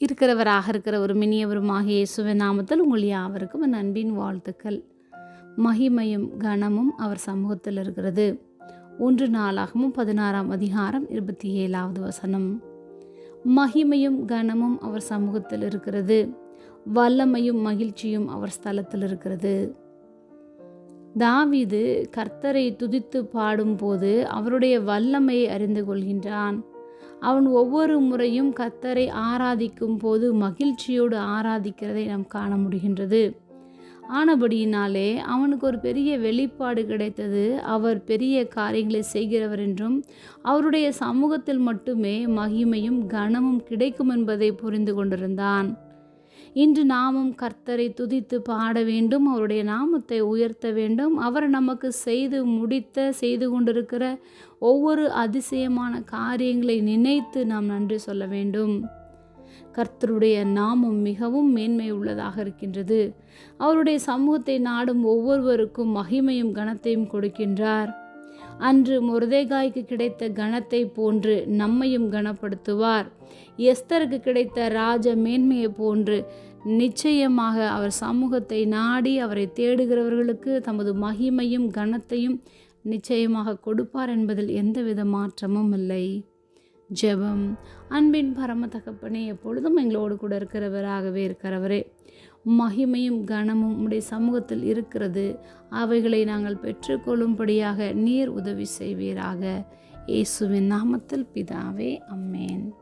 இருக்கிறவராக இருக்கிற ஒரு மினியவருமாகிய இயேசுவின் நாமத்தில் உங்கள் யாவருக்கும் என் அன்பின் வாழ்த்துக்கள். மகிமையும் கனமும் அவர் சமூகத்தில் இருக்கிறது. ஒன்று நாளாகவும் பதினாறாம் அதிகாரம் இருபத்தி ஏழாவது வசனம். மகிமையும் கனமும் அவர் சமூகத்தில் இருக்கிறது. வல்லமையும் மகிழ்ச்சியும் அவர் ஸ்தலத்தில் இருக்கிறது. தாவிது கர்த்தரை துதித்து பாடும்போது அவருடைய வல்லமையை அறிந்து கொள்கின்றான். அவன் ஒவ்வொரு முறையும் கத்தரை ஆராதிக்கும் போது மகிழ்ச்சியோடு ஆராதிக்கிறதை நாம் காண முடிகின்றது. ஆனபடியினாலே அவனுக்கு ஒரு பெரிய வெளிப்பாடு கிடைத்தது. அவர் பெரிய காரியங்களை செய்கிறவர் என்றும் அவருடைய சமூகத்தில் மட்டுமே மகிமையும் கனமும் கிடைக்கும் என்பதை புரிந்து கொண்டிருந்தான். இன்று நாமும் கர்த்தரை துதித்து பாட வேண்டும் அவருடைய நாமத்தை உயர்த்த வேண்டும். அவர் நமக்கு செய்து முடித்த செய்து கொண்டிருக்கிற ஒவ்வொரு அதிசயமான காரியங்களை நினைத்து நாம் நன்றி சொல்ல வேண்டும். கர்த்தருடைய நாமம் மிகவும் மேன்மை உள்ளதாக இருக்கின்றது. அவருடைய சமூகத்தை நாடும் ஒவ்வொருவருக்கும் மகிமையும் கனத்தையும் கொடுக்கின்றார். அன்று முருதேகாய்க்கு கிடைத்த கணத்தை போன்று நம்மையும் கனப்படுத்துவார். எஸ்தருக்கு கிடைத்த ராஜ மேன்மையை போன்று நிச்சயமாக அவர் சமூகத்தை நாடி அவரை தேடுகிறவர்களுக்கு தமது மகிமையும் கனத்தையும் நிச்சயமாக கொடுப்பார் என்பதில் எந்தவித மாற்றமும் இல்லை. ஜெபம். அன்பின் பரம தகப்பனே எப்பொழுதும் எங்களோடு கூட இருக்கிறவராகவே இருக்கிறவரே. மகிமையும் கனமும் உடைய சமூகத்தில் இருக்கிறது. அவைகளை நாங்கள் பெற்றுக்கொள்ளும்படியாக நீர் உதவி செய்வீராக. இயேசுவின் நாமத்தில் பிதாவே அம்மேன்.